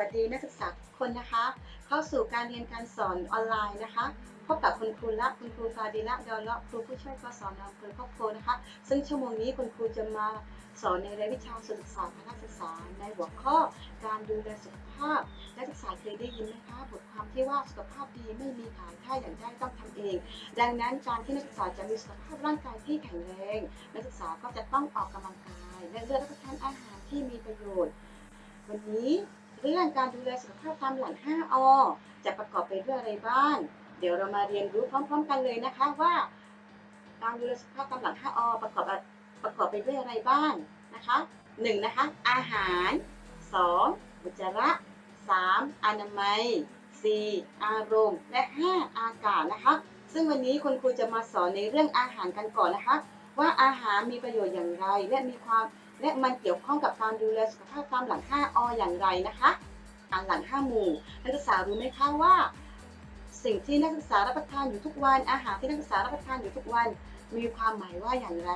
วัสดีนักศึกษาทุกคนนะคะ เข้าสู่การเรียนการสอนออนไลน์นะคะพบกับคุณครูละคุณครูฟาดิละดอลเละครูผู้ช่วยกศนอำเภอครอบครัวนะคะ ซึ่งชั่วโมงนี้คุณครูจะมาสอนในรายวิชาสุขศึกษาคณะศึกษาในหัวข้อการดูแลสุขภาพนักศึกษาเคยได้ยินไหมคะบทความที่ว่าสุขภาพดีไม่มีขายถ้าอยากได้ต้องทำเอง ดังนั้นการที่นักศึกษาจะมีสุขภาพร่างกายที่แข็งแรงนักศึกษาก็จะต้องออกกำลังกายและเลือกรับประทานอาหารที่มีประโยชน์ วันนี้ เรื่องการดูแลสุขภาพตามหลัง5อจะประกอบไปด้วยอะไรบ้าง เดี๋ยวเรามาเรียนรู้พร้อม ๆ กันเลยนะคะว่า การดูแลสุขภาพตามหลัง5อประกอบประกอบไปด้วยอะไรบ้างนะคะ1นะคะ อาหาร 2. อุจจาระ 3. อนามัย 4. อารมณ์ และ 5. อากาศนะคะ ซึ่งวันนี้คุณครูจะมาสอนในเรื่องอาหารกันก่อนนะคะ ว่าอาหารมีประโยชน์อย่างไร และมีความ และมันเกี่ยวข้องกับการดูแลสุขภาพตามหลัง 5 ออย่างไรนะคะตามหลัง 5 หมู่ นักศึกษารู้ไหมคะว่า สิ่งที่นักศึกษารับประทานอยู่ทุกวัน อาหารที่นักศึกษารับประทานอยู่ทุกวัน มีความหมายว่าอย่างไร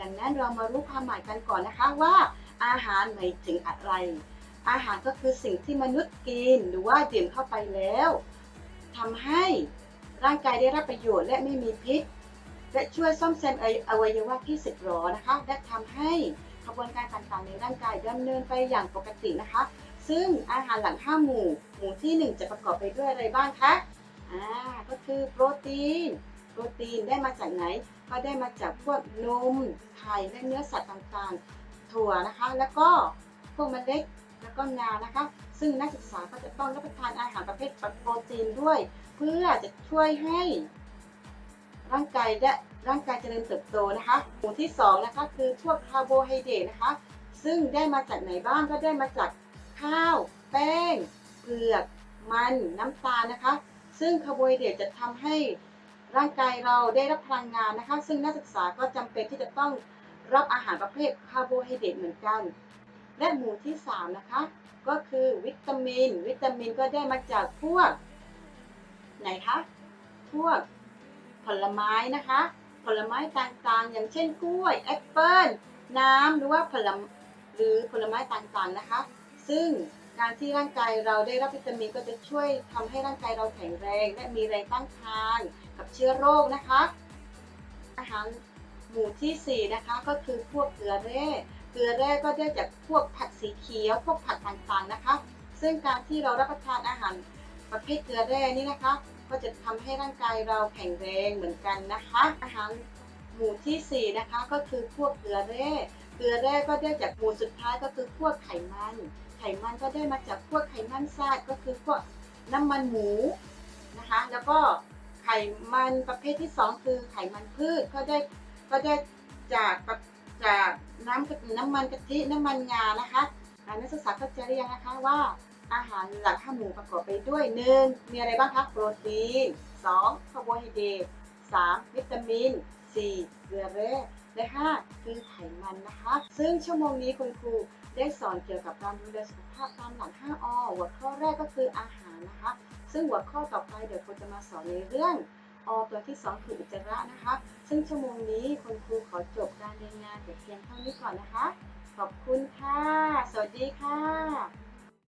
ดังนั้นเรามารู้ความหมายกันก่อนนะคะว่า อาหารหมายถึงอะไร อาหารก็คือสิ่งที่มนุษย์กินหรือว่าดื่มเข้าไปแล้วทำให้ร่างกายได้รับประโยชน์และไม่มีพิษและช่วยซ่อมแซมอวัยวะที่สึกหรอนะคะ และทำให้ กระบวนการต่างๆในร่างกายดำเนินไปอย่างปกตินะคะ ซึ่งอาหารหลังห้าหมู่ หมู่ที่ 1 จะประกอบไปด้วยอะไรบ้างคะอ่าก็คือโปรตีน โปรตีนได้มาจากไหน ก็ได้มาจากพวกนมไข่และเนื้อสัตว์ต่างๆ ถั่วนะคะ แล้วก็พวกเมล็ดแล้วก็งานะคะ ซึ่งนักศึกษาก็จะต้องรับประทานอาหารประเภทโปรตีนด้วย เพื่อจะช่วยให้ ร่างกายและร่างกายเจริญเติบโตนะคะหมู่ที่2นะคะคือพวกคาร์โบไฮเดรตนะคะ ซึ่งได้มาจากไหนบ้างก็ได้มาจากข้าว แป้งเผือก มันน้ำตาลนะคะ ซึ่งคาร์โบไฮเดรตจะทำให้ร่างกายเราได้รับพลังงานนะคะ ซึ่งนักศึกษาก็จำเป็นที่จะต้องรับอาหารประเภทคาร์โบไฮเดรตเหมือนกัน และหมู่ที่3นะคะก็คือวิตามิน วิตามินก็ได้มาจากพวกไหนคะ พวก ลไม้นะคะ ผลไม้ต่างๆ อย่างเช่นกล้วยแอปเปิ้ลน้ำหรือว่าผลหรือผลไม้ต่างๆนะคะ ซึ่งการที่ร่างกายเราได้รับวิตามินก็จะช่วยทำให้ร่างกายเราแข็งแรง และมีแรงต้านทานกับเชื้อโรคนะคะ อาหารหมู่ที่ 4 นะคะก็คือพวกเกลือแร่ เกลือแร่ก็ได้จากพวกผักสีเขียว พวกผักต่างๆนะคะ ซึ่งการที่เรารับประทานอาหาร ประเภทเกลือแร่นี่นะคะ ก็จะทำให้ร่างกายเราแข็งแรงเหมือนกันนะคะ อาหารหมู่ที่ 4 นะคะ ก็คือพวกเกลือแร่ เกลือแร่ก็ได้จากหมู่สุดท้ายก็คือพวกไขมัน ไขมันก็ได้มาจากพวกไขมันทรายก็คือพวกน้ำมันหมูนะคะ แล้วก็ไขมันประเภทที่ 2 คือไขมันพืชก็ได้ก็ได้จากจากน้ำน้ำมันกะทิน้ำมันงานะคะนักศึกษาเข้าใจหรือยังนะคะว่า อาหารหลักห้าหมู่ประกอบไปด้วย 1. มีอะไรบ้างคะโปรตีน 2. คาร์โบไฮเดรต 3. วิตามิน 4. เกลือแร่และ 5. คือไขมันนะคะ ซึ่งชั่วโมงนี้คุณครูได้สอนเกี่ยวกับการดูแลสุขภาพตามหลัก 5อหัวข้อแรกก็คืออาหารนะคะ ซึ่งหัวข้อต่อไปเดี๋ยวครูจะมาสอนในเรื่องอตัวที่ 2 คืออุจจาระนะคะ ซึ่งชั่วโมงนี้คุณครูขอจบการเรียนงานแต่เพียงเท่านี้ก่อนนะคะ ขอบคุณค่ะ สวัสดีค่ะ